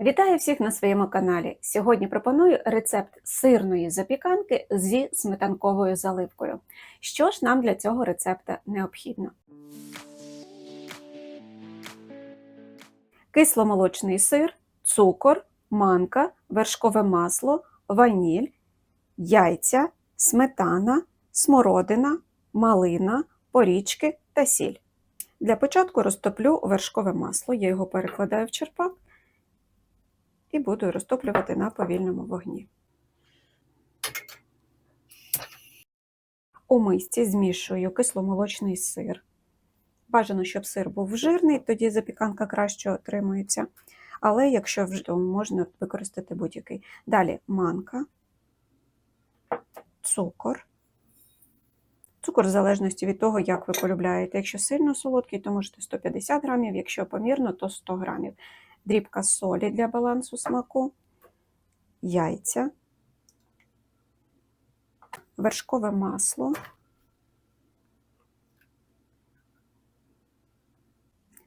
Вітаю всіх на своєму каналі. Сьогодні пропоную рецепт сирної запіканки зі сметанковою заливкою. Що ж нам для цього рецепта необхідно? Кисломолочний сир, цукор, манка, вершкове масло, ваніль, яйця, сметана, смородина, малина, порічки та сіль. Для початку розтоплю вершкове масло, я його перекладаю в черпак і буду розтоплювати на повільному вогні. У мисці змішую кисломолочний сир. Бажано, щоб сир був жирний, тоді запіканка краще отримується. Але якщо вже можна використати будь-який. Далі манка, цукор. Цукор в залежності від того, як ви полюбляєте. Якщо сильно солодкий, то можете 150 грамів, якщо помірно, то 100 грамів дрібка солі для балансу смаку, яйця, вершкове масло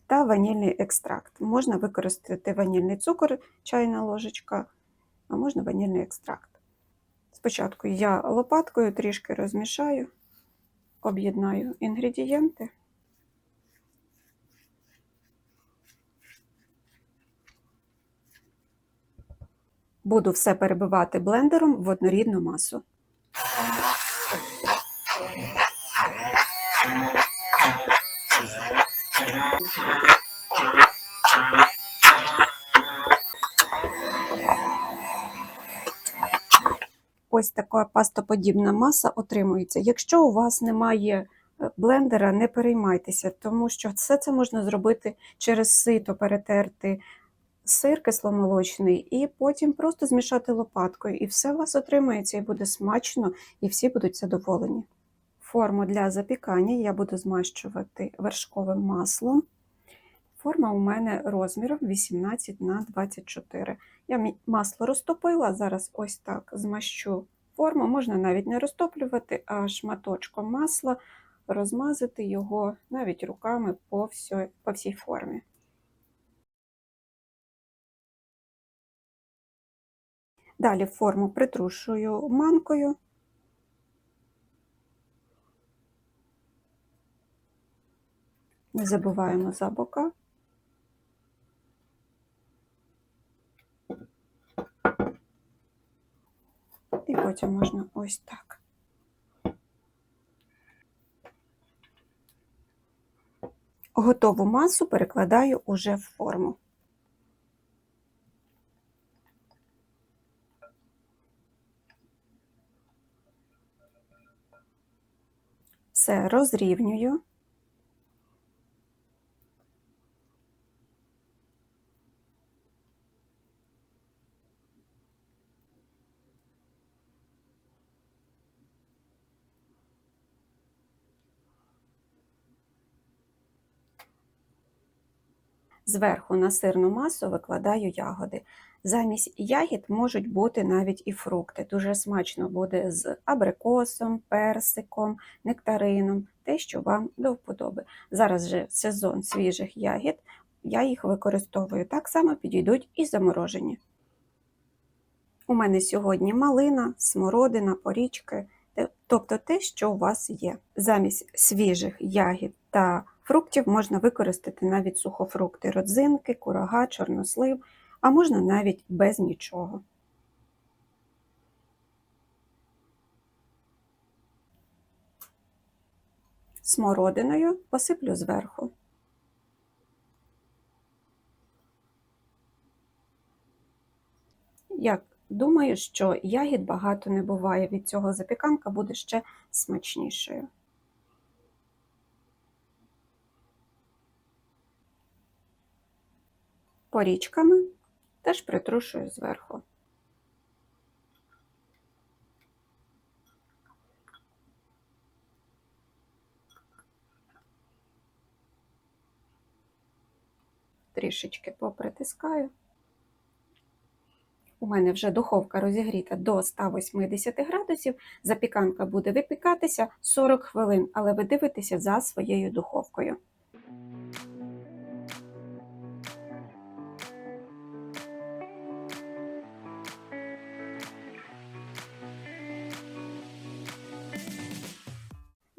та ванільний екстракт. Можна використати ванільний цукор, чайна ложечка, а можна ванільний екстракт. Спочатку я лопаткою трішки розмішаю, об'єднаю інгредієнти. Буду все перебивати блендером в однорідну масу. Ось така пастоподібна маса отримується. Якщо у вас немає е, блендера, не переймайтеся, тому що все це можна зробити через сито, перетерти сир кисломолочний, і потім просто змішати лопаткою. І все у вас отримається, і буде смачно, і всі будуть задоволені. Форму для запікання я буду змащувати вершковим маслом. Форма у мене розміром 18 на 24. Я масло розтопила, зараз ось так змащу форму. Можна навіть не розтоплювати, а шматочком масла розмазати його навіть руками по всій, по всій формі. Далі форму притрушую манкою. Не забуваємо за бока. І потім можна ось так. Готову масу перекладаю уже в форму. Все розрівнюю. Зверху на сирну масу викладаю ягоди. Замість ягід можуть бути навіть і фрукти. Дуже смачно буде з абрикосом, персиком, нектарином, те, що вам до вподоби. Зараз же сезон свіжих ягід, я їх використовую так само підійдуть і заморожені. У мене сьогодні малина, смородина, порічки, тобто те, що у вас є. Замість свіжих ягід та фруктів можна використати навіть сухофрукти, родзинки, курага, чорнослив а можна навіть без нічого. Смородиною посиплю зверху. Як думаю, що ягід багато не буває, від цього запіканка буде ще смачнішою. Порічками теж притрушую зверху. Трішечки попритискаю. У мене вже духовка розігріта до 180 градусів, запіканка буде випікатися 40 хвилин, але ви дивитеся за своєю духовкою.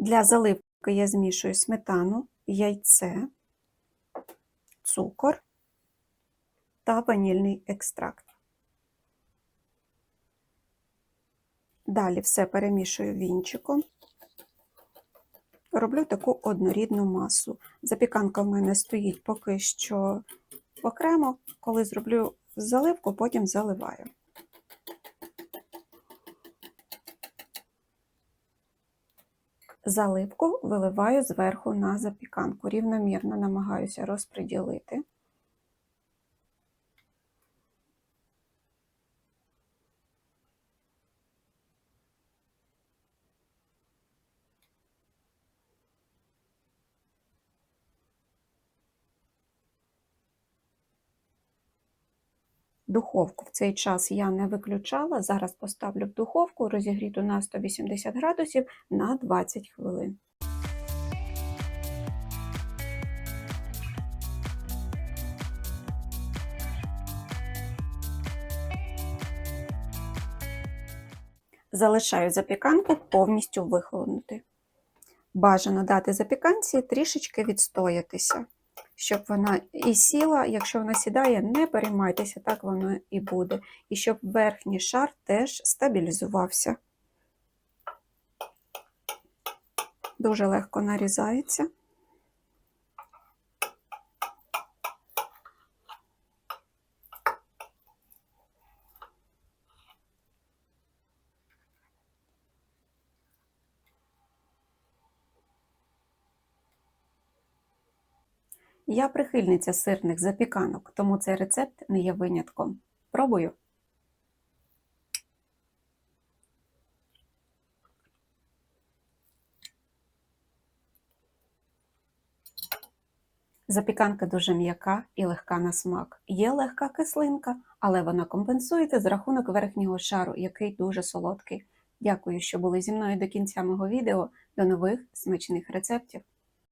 Для заливки я змішую сметану, яйце, цукор та ванільний екстракт. Далі все перемішую вінчиком. Роблю таку однорідну масу. Запіканка в мене стоїть поки що окремо, коли зроблю заливку, потім заливаю. Заливку виливаю зверху на запіканку. Рівномірно намагаюся розподілити. Духовку в цей час я не виключала. Зараз поставлю в духовку розігріту на 180 градусів на 20 хвилин. Залишаю запіканку повністю вихолонути. Бажано дати запіканці трішечки відстоятися, щоб вона і сіла, якщо вона сідає, не переймайтеся, так воно і буде. І щоб верхній шар теж стабілізувався. Дуже легко нарізається. Я прихильниця сирних запіканок, тому цей рецепт не є винятком. Пробую. Запіканка дуже м'яка і легка на смак. Є легка кислинка, але вона компенсується з рахунок верхнього шару, який дуже солодкий. Дякую, що були зі мною до кінця мого відео. До нових смачних рецептів!